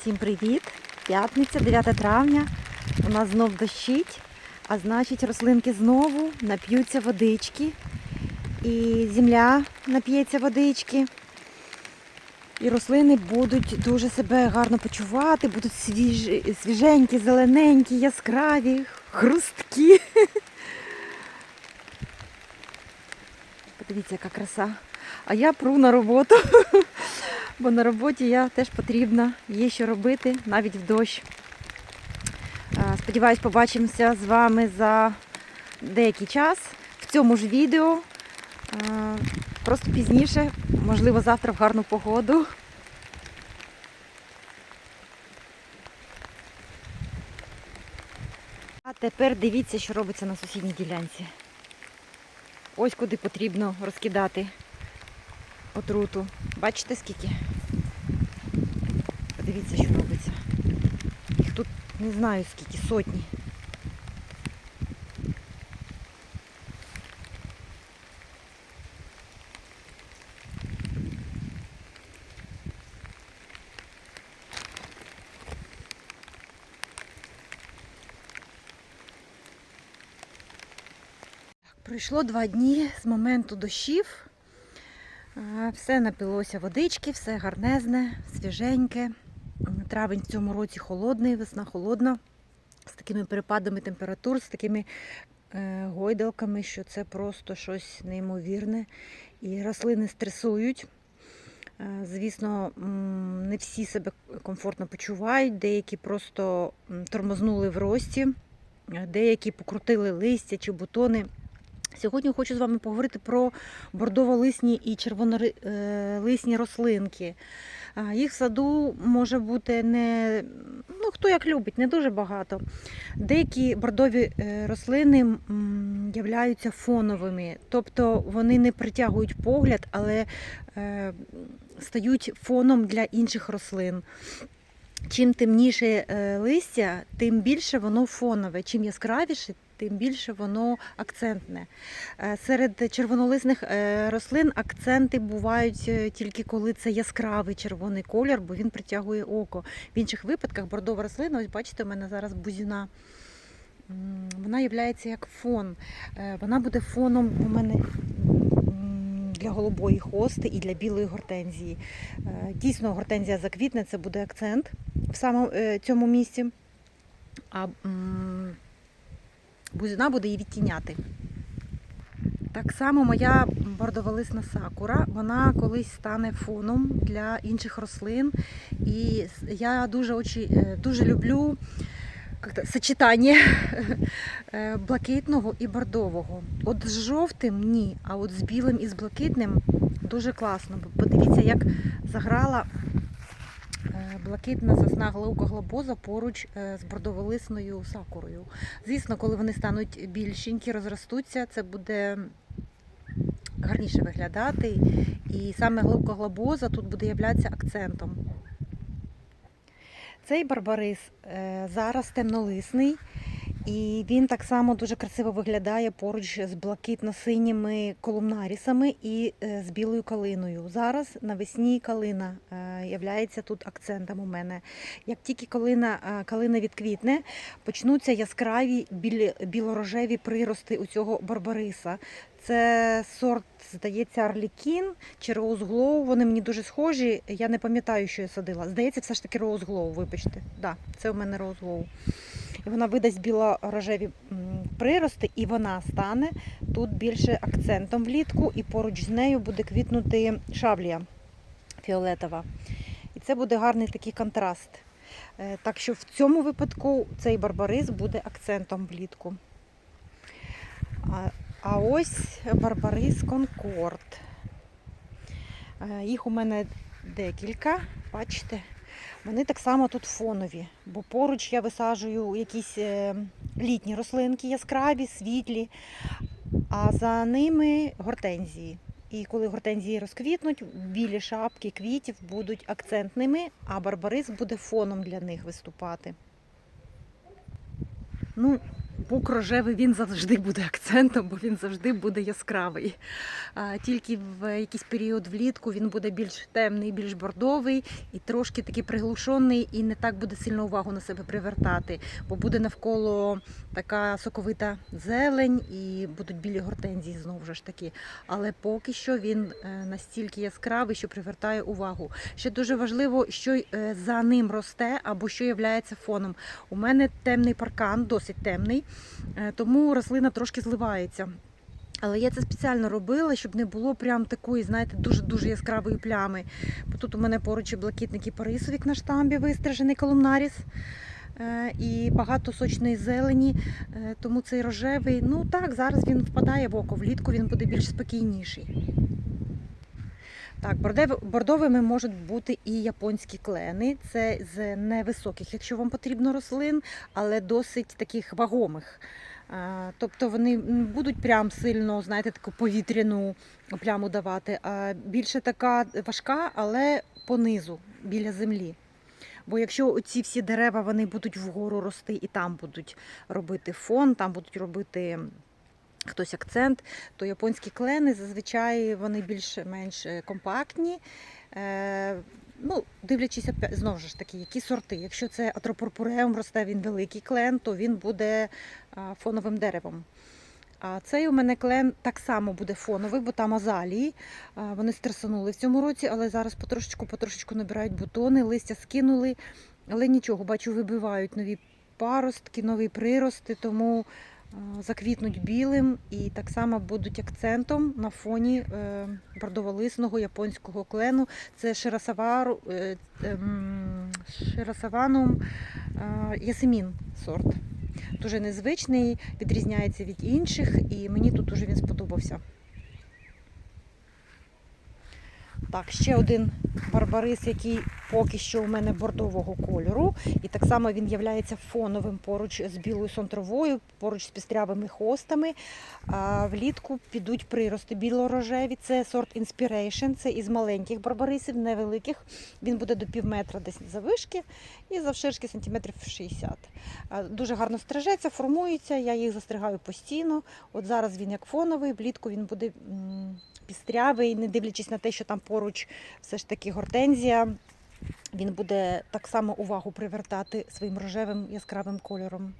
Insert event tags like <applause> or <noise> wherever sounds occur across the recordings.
Всім привіт! П'ятниця, 9 травня. У нас знов дощить, а значить рослинки знову нап'ються водички. І земля нап'ється водички. І рослини будуть дуже себе гарно почувати, будуть свіж... свіженькі, зелененькі, яскраві, хрусткі. <laughs> Подивіться, яка краса. А я пру на роботу, <laughs> бо на роботі я теж потрібна, є що робити навіть в дощ. Сподіваюсь, побачимося з вами за деякий час в цьому ж відео. Просто пізніше, можливо, завтра в гарну погоду. А тепер дивіться, що робиться на сусідній ділянці. Ось куди потрібно розкидати отруту. Бачите скільки? Подивіться, що робиться. Їх тут не знаю скільки, сотні. Пройшло два дні з моменту дощів. Все напилося водички, все гарнезне, свіженьке. Травень в цьому році холодний, весна холодна, з такими перепадами температур, з такими е, гойдалками, що це просто щось неймовірне. І рослини стресують. Е, Звісно, не всі себе комфортно почувають, деякі просто тормознули в рості, деякі покрутили листя чи бутони. Сьогодні хочу з вами поговорити про бордово-лисні і червонолисні рослинки. Їх в саду може бути не ну хто як любить, не дуже багато. Деякі бордові е, рослини являються фоновими, тобто вони не притягують погляд, але е, стають фоном для інших рослин. Чим темніше е, листя, тим більше воно фонове. Чим яскравіше, тим більше воно акцентне. Е, Серед червонолисних е, рослин акценти бувають е, тільки коли це яскравий червоний колір, бо він притягує око. В інших випадках бордова рослина, ось бачите, у мене зараз бузіна. Вона є як фон. Вона буде фоном у мене для голубої хости і для білої гортензії. Дійсно, гортензія заквітне, це буде акцент в самому цьому місці. А бузина буде її відтіняти. Так само моя бордоволисна сакура, вона колись стане фоном для інших рослин. І я дуже, очі, е, дуже люблю сочетання <laughs> е, блакитного і бордового. От з жовтим ні, а от з білим і з блакитним дуже класно. Подивіться, як заграла блакитна сосна глаукоглобоза поруч е, з бордоволисною сакурою. Звісно, коли вони стануть більшенькі, розростуться, це буде гарніше виглядати. І саме глобоза тут буде являтися акцентом. Цей барбарис е, зараз темнолисний, і він так само дуже красиво виглядає поруч з блакитно-синіми колумнарісами і е, з білою калиною. Зараз навесні калина е, являється тут акцентом у мене. Як тільки калина, е, калина відквітне, почнуться яскраві білорожеві прирости у цього барбариса. Це сорт, здається, Арлікін чи Rose Glow. Вони мені дуже схожі. Я не пам'ятаю, що я садила. Здається, все ж таки Rose Glow, вибачте. Да, це у мене Rose Glow. І вона видасть біло-рожеві прирости, і вона стане тут більше акцентом влітку, і поруч з нею буде квітнути шаблія фіолетова. І це буде гарний такий контраст. Е, Так що в цьому випадку цей барбарис буде акцентом влітку. А, ось барбарис Конкорд. Е, Їх у мене декілька, бачите? Вони так само тут фонові, бо поруч я висаджую якісь е, літні рослинки яскраві, світлі, а за ними гортензії. І коли гортензії розквітнуть, білі шапки квітів будуть акцентними, а барбарис буде фоном для них виступати. Ну, бук рожевий він завжди буде акцентом, бо він завжди буде яскравий. А, Тільки в якийсь період влітку він буде більш темний, більш бордовий і трошки такий приглушений, і не так буде сильно увагу на себе привертати, бо буде навколо така соковита зелень і будуть білі гортензії знову ж таки. Але поки що він е, настільки яскравий, що привертає увагу. Ще дуже важливо, що е, за ним росте або що є фоном. У мене темний паркан, досить темний, тому рослина трошки зливається. Але я це спеціально робила, щоб не було прям такої, знаєте, дуже-дуже яскравої плями. Бо тут у мене поруч і блакитний кіпарисовик на штамбі вистрижений колумнаріс. е, І багато сочної зелені, е, тому цей рожевий, ну так, зараз він впадає в око, влітку він буде більш спокійніший. Так, бордовими можуть бути і японські клени. Це з невисоких, якщо вам потрібно рослин, але досить таких вагомих. Тобто вони будуть прям сильно, знаєте, таку повітряну пляму давати, а більше така важка, але понизу, біля землі. Бо якщо ці всі дерева вони будуть вгору рости і там будуть робити фон, там будуть робити хтось акцент, то японські клени зазвичай вони більш-менш е, компактні. Е, ну, дивлячись знову ж таки, які сорти. Якщо це атропурпуреум росте він великий клен, то він буде фоновим деревом. А цей у мене клен так само буде фоновий, бо там азалії. Вони стресанули в цьому році, але зараз потрошечку потрошечку набирають бутони, листя скинули. Але нічого, бачу, вибивають нові паростки, нові прирости, тому заквітнуть білим і так само будуть акцентом на фоні е, бордоволисного японського клену. Це ширасавару, е, ем, е, ясемін сорт. Дуже незвичний, відрізняється від інших, і мені тут дуже він сподобався. Так, ще один барбарис, який поки що у мене бордового кольору. І так само він є фоновим поруч з білою сонтровою, поруч з пістрявими хостами. А влітку підуть прирости білорожеві. Це сорт Inspiration, це із маленьких барбарисів, невеликих. Він буде до пів метра десь завишки і завширшки сантиметрів 60. Дуже гарно стрижеться, формується, я їх застригаю постійно. От зараз він як фоновий, влітку він буде пістрявий, не дивлячись на те, що там поруч все ж таки гортензія. Він буде так само увагу привертати своїм рожевим яскравим кольором.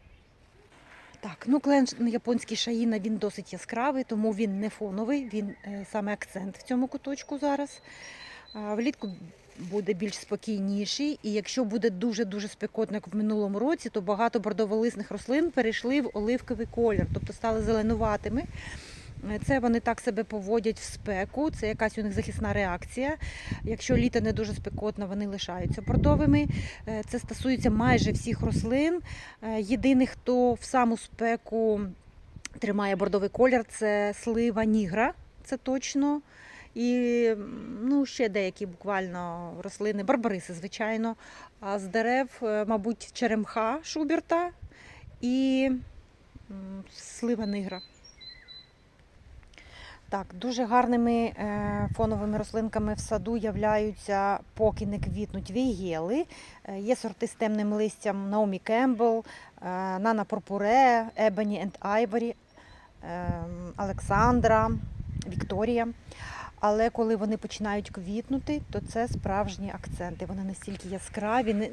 Так, ну клен японський шаїна він досить яскравий, тому він не фоновий, він е, саме акцент в цьому куточку зараз. Влітку буде більш спокійніший, і якщо буде дуже-дуже спекотно, як в минулому році, то багато бордоволисних рослин перейшли в оливковий колір, тобто стали зеленуватими. Це вони так себе поводять в спеку, це якась у них захисна реакція. Якщо літо не дуже спекотно, вони лишаються бордовими. Е, Це стосується майже всіх рослин. Е, Єдиний, хто в саму спеку тримає бордовий колір, це слива нігра, це точно. І ну, ще деякі буквально рослини, барбариси, звичайно. А з дерев, е, мабуть, черемха Шуберта і слива нигра. Так, дуже гарними е, фоновими рослинками в саду являються, поки не квітнуть вігели. Е, є сорти з темним листям Наомі Кембл, Нана Пурпуре, Ебені енд Айворі, Олександра, Вікторія. Але коли вони починають квітнути, то це справжні акценти. Вони настільки яскраві, не-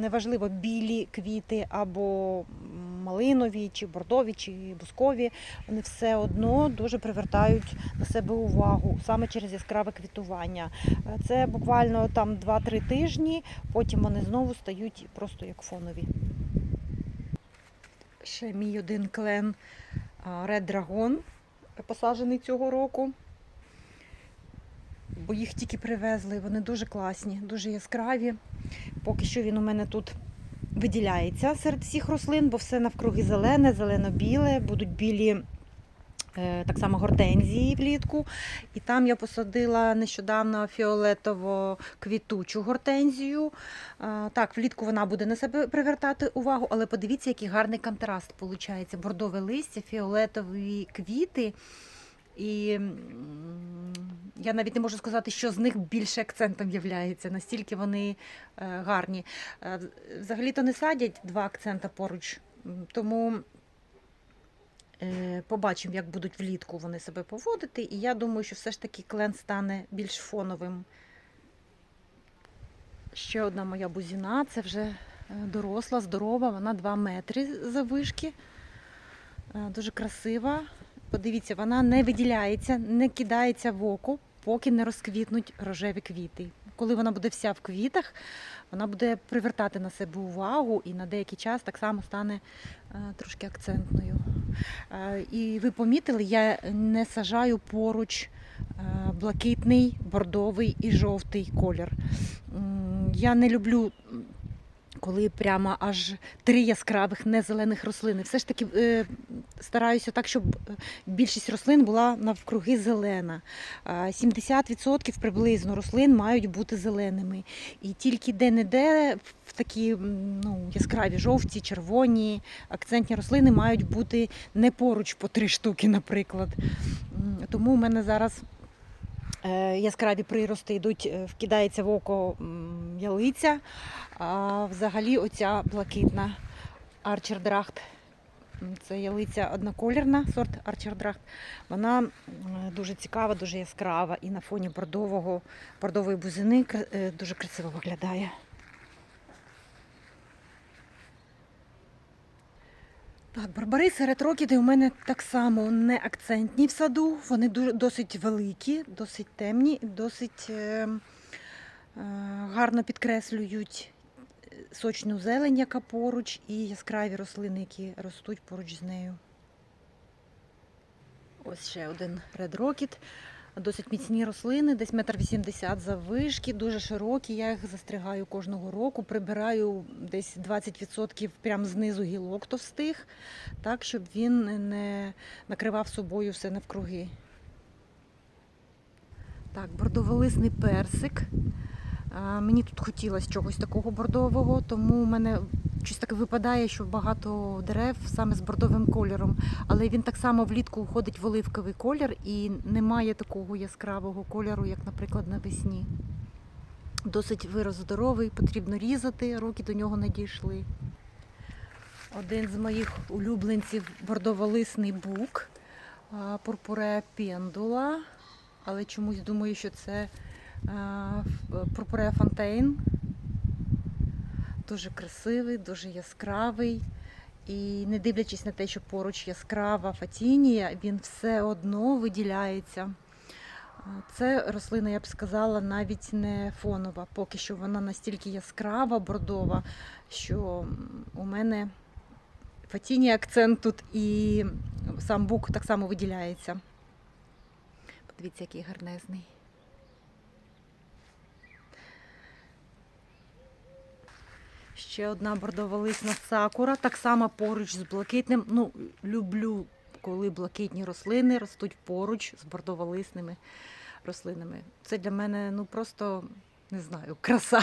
неважливо білі квіти або малинові, чи бордові, чи бускові. Вони все одно дуже привертають на себе увагу саме через яскраве квітування. Е, Це буквально там 2-3 тижні, потім вони знову стають просто як фонові. Ще мій один клен Red Dragon посаджений цього року. Бо їх тільки привезли, вони дуже класні, дуже яскраві. Поки що він у мене тут виділяється серед всіх рослин, бо все навкруги зелене, зелено-біле, будуть білі е, так само гортензії влітку. І там я посадила нещодавно фіолетово-квітучу гортензію. Так, влітку вона буде на себе привертати увагу, але подивіться, який гарний контраст виходить. Бордове листя, фіолетові квіти. І я навіть не можу сказати, що з них більше акцентом являється, настільки вони е, гарні. Е, Взагалі-то не садять два акцента поруч, тому Е, Побачимо, як будуть влітку вони себе поводити. І я думаю, що все ж таки клен стане більш фоновим. Ще одна моя бузіна, це вже доросла, здорова, вона 2 метри завишки. Дуже красива. Подивіться, вона не виділяється, не кидається в око, поки не розквітнуть рожеві квіти. Коли вона буде вся в квітах, вона буде привертати на себе увагу і на деякий час так само стане е, трошки акцентною. Е, І ви помітили, я не сажаю поруч е, блакитний, бордовий і жовтий колір. Я не люблю. Коли прямо аж три яскравих незелених рослини. Все ж таки е, стараюся так, щоб е, більшість рослин була навкруги зелена. 70% приблизно рослин мають бути зеленими. І тільки де-не-де в такі ну, яскраві жовті, червоні, акцентні рослини мають бути не поруч по три штуки, наприклад. Тому у мене зараз яскраві прирости йдуть, е, вкидається в око ялиця, а взагалі оця блакитна арчердрахт. Це ялиця одноколірна, сорт арчердрахт. Вона дуже цікава, дуже яскрава і на фоні бордового, бордової бузини е, дуже красиво виглядає. Так, барбариси ретрокіди у мене так само не акцентні в саду. Вони досить великі, досить темні, досить е, е, гарно підкреслюють е, сочну зелень, яка поруч, і яскраві рослини, які ростуть поруч з нею. Ось ще один Rocket. Досить міцні рослини, десь метр вісімдесят заввишки, дуже широкі. Я їх застригаю кожного року. Прибираю десь 20% прямо знизу гілок товстих, так, щоб він не накривав собою все навкруги. Так, бордоволисний персик. Мені тут хотілося чогось такого бордового, тому у мене щось таке випадає, що багато дерев саме з бордовим кольором. Але він так само влітку входить в оливковий колір і не має такого яскравого кольору, як, наприклад, навесні. Досить вирос здоровий, потрібно різати, руки до нього не дійшли. Один з моїх улюбленців бордоволисний бук, а, пурпурея пендула, але чомусь думаю, що це а, ф- пурпурея фонтейн. Дуже красивий, дуже яскравий. І не дивлячись на те, що поруч яскрава фатінія, він все одно виділяється. Це рослина, я б сказала, навіть не фонова, поки що вона настільки яскрава, бордова, що у мене фатінія акцент тут і сам бук так само виділяється. Подивіться, який гарнезний. Ще одна бордоволисна сакура, так само поруч з блакитним. Ну, люблю, коли блакитні рослини ростуть поруч з бордоволисними рослинами. Це для мене ну просто не знаю, краса.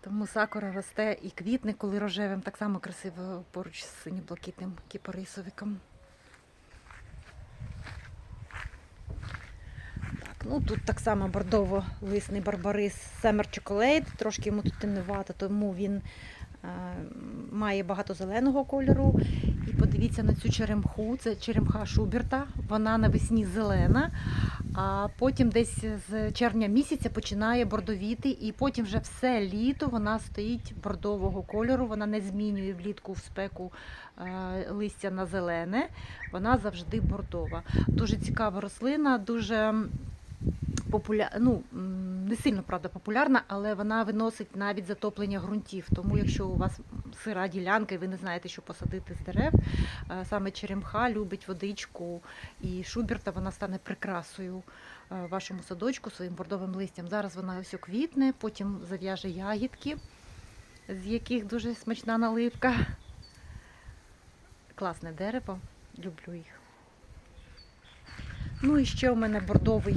Тому сакура росте і квітне, коли рожевим, так само красиво поруч з синьо-блакитним кіпарисовиком. Ну тут так само бордово-лисний барбарис Summer Chocolate, трошки йому тут темнувато, тому він е, має багато зеленого кольору. І подивіться на цю черемху, це черемха Шуберта, вона навесні зелена, а потім десь з червня місяця починає бордовіти, і потім вже все літо вона стоїть бордового кольору, вона не змінює влітку в спеку е, листя на зелене, вона завжди бордова. Дуже цікава рослина, дуже популя... ну, не сильно правда популярна, але вона виносить навіть затоплення ґрунтів. Тому якщо у вас сира ділянка і ви не знаєте, що посадити з дерев, е, саме черемха любить водичку і шуберта, вона стане прикрасою е, вашому садочку своїм бордовим листям. Зараз вона ось квітне, потім зав'яже ягідки, з яких дуже смачна наливка. Класне дерево, люблю їх. Ну і ще у мене бордовий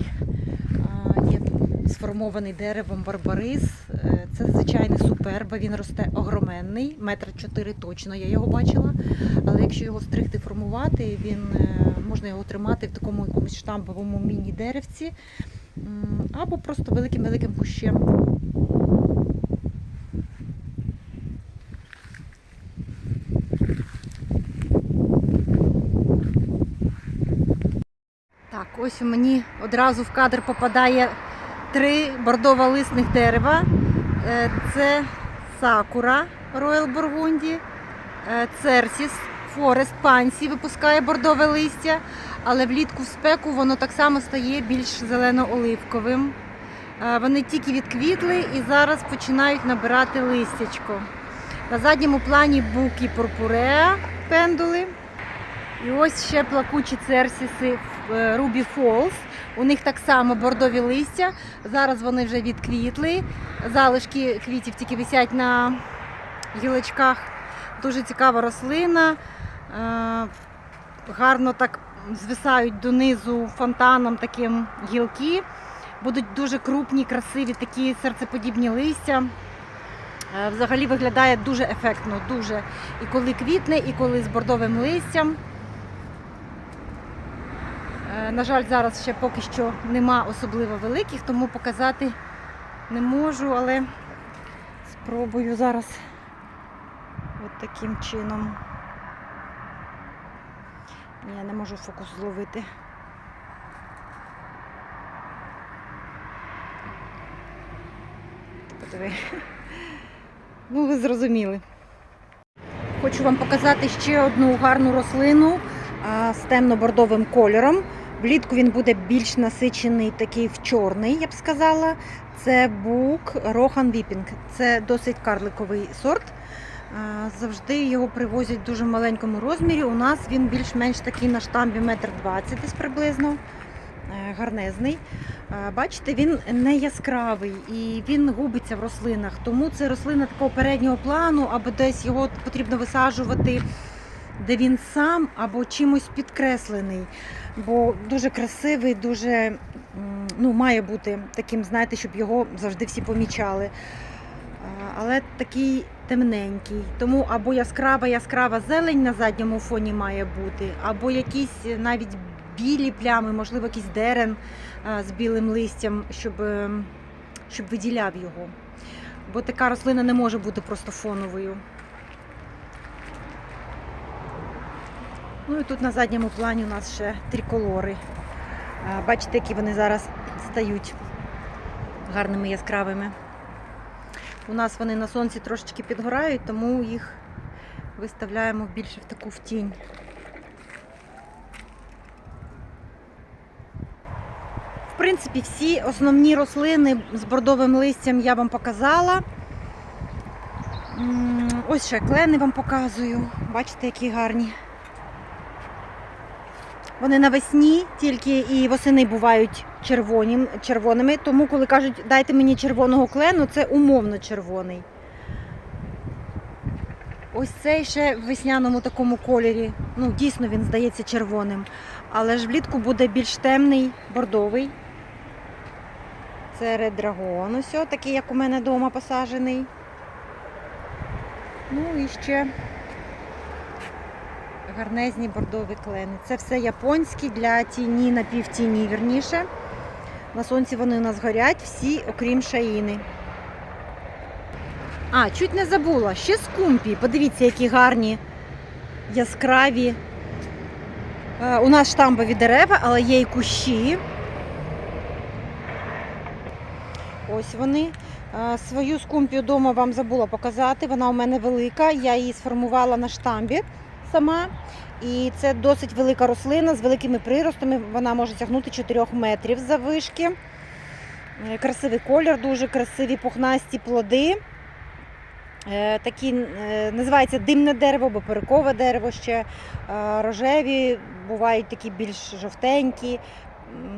сформований деревом барбарис. Е, це звичайний суперба, він росте огроменний, метр чотири точно я його бачила. Але якщо його стригти, формувати, він е, можна його тримати в такому якомусь штамповому міні-деревці або просто великим-великим кущем. Ось мені одразу в кадр попадає три бордово-лисних дерева. Е, Це Сакура Royal Burgundy, е, Церсіс Форест Пансі випускає бордове листя, але влітку в спеку воно так само стає більш зелено-оливковим. Е, Вони тільки відквітли і зараз починають набирати листячко. На задньому плані буки пурпуреа пендули. І ось ще плакучі церсіси Ruby Falls. У них так само бордові листя. Зараз вони вже відквітли. Залишки квітів тільки висять на гілочках. Дуже цікава рослина. Е, Гарно так звисають донизу фонтаном таким гілки. Будуть дуже крупні, красиві такі серцеподібні листя. Е, Взагалі виглядає дуже ефектно, дуже. І коли квітне, і коли з бордовим листям. Е, На жаль, зараз ще поки що нема особливо великих, тому показати не можу, але спробую зараз от таким чином. Ні, я не можу фокус зловити. Подиви. <laughs> Ну, ви зрозуміли. Хочу вам показати ще одну гарну рослину з темно-бордовим кольором. Влітку він буде більш насичений, такий в чорний, я б сказала. Це бук Рохан Віпінг. Це досить карликовий сорт. Завжди його привозять в дуже маленькому розмірі. У нас він більш-менш такий на штамбі метр двадцять десь приблизно. Е, Гарнезний. Бачите, він не яскравий і він губиться в рослинах. Тому це рослина такого переднього плану, або десь його потрібно висаджувати, де він сам, або чимось підкреслений. Бо дуже красивий, дуже ну, має бути таким, знаєте, щоб його завжди всі помічали. Але такий темненький. Тому або яскрава, яскрава зелень на задньому фоні має бути, або якісь навіть білі плями, можливо, якийсь дерен з білим листям, щоб, е, щоб виділяв його. Бо така рослина не може бути просто фоновою. Ну і тут на задньому плані у нас ще триколори. Бачите, які вони зараз стають гарними яскравими. У нас вони на сонці трошечки підгорають, тому їх виставляємо більше в таку в тінь. В принципі, всі основні рослини з бордовим листям я вам показала. Ось ще клени вам показую. Бачите, які гарні. Вони навесні, тільки і восени бувають червоні, червоними. Тому, коли кажуть, дайте мені червоного клену, це умовно червоний. Ось цей ще в весняному такому кольорі. Ну, дійсно він здається червоним. Але ж влітку буде більш темний, бордовий. Це Dragon, ось такий, як у мене вдома посаджений. Ну і ще гарнезні бордові клени. Це все японські для тіні, напівтіні, вірніше. На сонці вони у нас горять всі, окрім шаїни. А, чуть не забула, ще скумпі. Подивіться, які гарні, яскраві. Е, У нас штамбові дерева, але є і кущі. Ось вони. Е, Свою скумпію вдома вам забула показати. Вона у мене велика. Я її сформувала на штамбі сама. І це досить велика рослина з великими приростами. Вона може сягнути 4 метрів заввишки. Е, Красивий колір, дуже красиві пухнасті плоди. Е, Такі е, називається димне дерево або перикове дерево ще. Рожеві, бувають такі більш жовтенькі.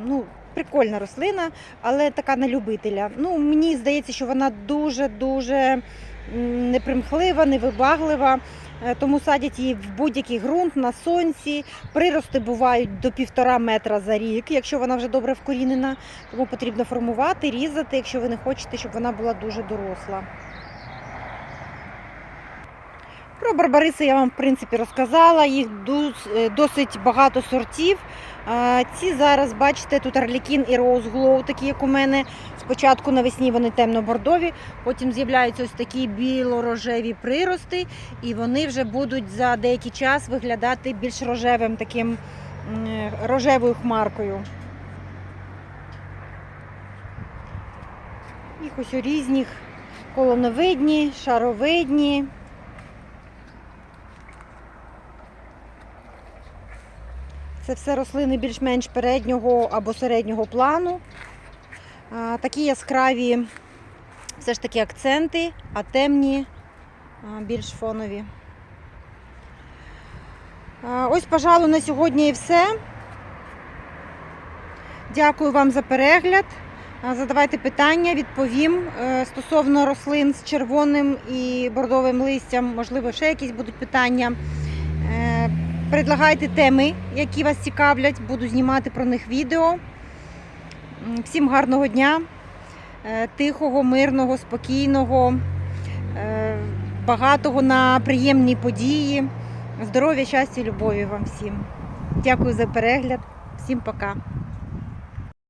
Ну, прикольна рослина, але така на любителя. Ну, мені здається, що вона дуже-дуже непримхлива, невибаглива. Е, Тому садять її в будь-який ґрунт на сонці. Прирости бувають до півтора метра за рік, якщо вона вже добре вкорінена. Тому потрібно формувати, різати, якщо ви не хочете, щоб вона була дуже доросла. Про барбариси я вам в принципі розказала, їх е, досить багато сортів. Ці зараз, бачите, тут Арлікін і Роуз Глоу, такі як у мене. Спочатку навесні вони темно-бордові, потім з'являються ось такі біло-рожеві прирости, і вони вже будуть за деякий час виглядати більш рожевим, таким рожевою хмаркою. Їх ось у різних колоновидні, шаровидні. Це все рослини більш-менш переднього або середнього плану. Такі яскраві все ж таки акценти, а темні більш фонові. Ось, пожалуй, на сьогодні і все. Дякую вам за перегляд. Задавайте питання, відповім Е, стосовно рослин з червоним і бордовим листям. Можливо, ще якісь будуть питання. Предлагайте теми, які вас цікавлять, буду знімати про них відео. Всім гарного дня, е, тихого, мирного, спокійного, е, багатого на приємні події. Здоров'я, щастя, любові вам всім. Дякую за перегляд. Всім пока.